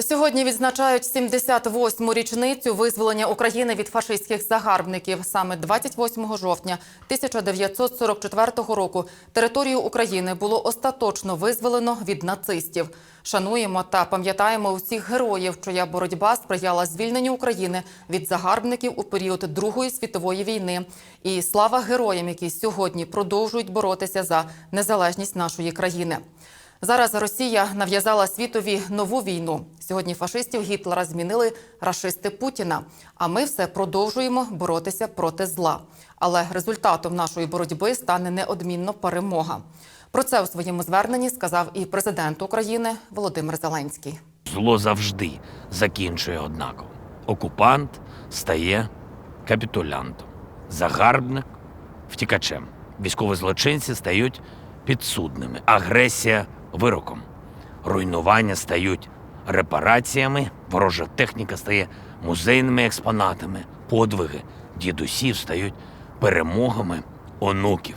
Сьогодні відзначають 78-му річницю визволення України від фашистських загарбників. Саме 28 жовтня 1944 року територію України було остаточно визволено від нацистів. Шануємо та пам'ятаємо усіх героїв, чия боротьба сприяла звільненню України від загарбників у період Другої світової війни. І слава героям, які сьогодні продовжують боротися за незалежність нашої країни. Зараз Росія нав'язала світові нову війну. Сьогодні фашистів Гітлера змінили рашисти Путіна. А ми все продовжуємо боротися проти зла. Але результатом нашої боротьби стане неодмінно перемога. Про це у своєму зверненні сказав і президент України Володимир Зеленський. Зло завжди закінчує однаково. Окупант стає капітулянтом, загарбник втікачем. Військові злочинці стають підсудними, агресія вироком, руйнування стають репараціями, ворожа техніка стає музейними експонатами, подвиги дідусів стають перемогами онуків.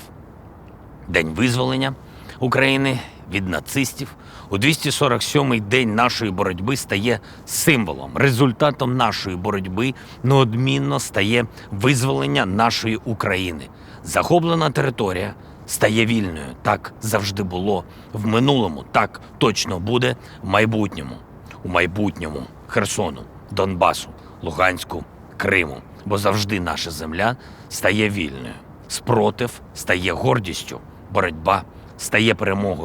День визволення України від нацистів у 247-й день нашої боротьби стає символом. Результатом нашої боротьби неодмінно стає визволення нашої України. Захоплена територія стає вільною. Так завжди було в минулому, так точно буде в майбутньому. У майбутньому Херсону, Донбасу, Луганську, Криму. Бо завжди наша земля стає вільною. Спротив стає гордістю, боротьба стає перемогою.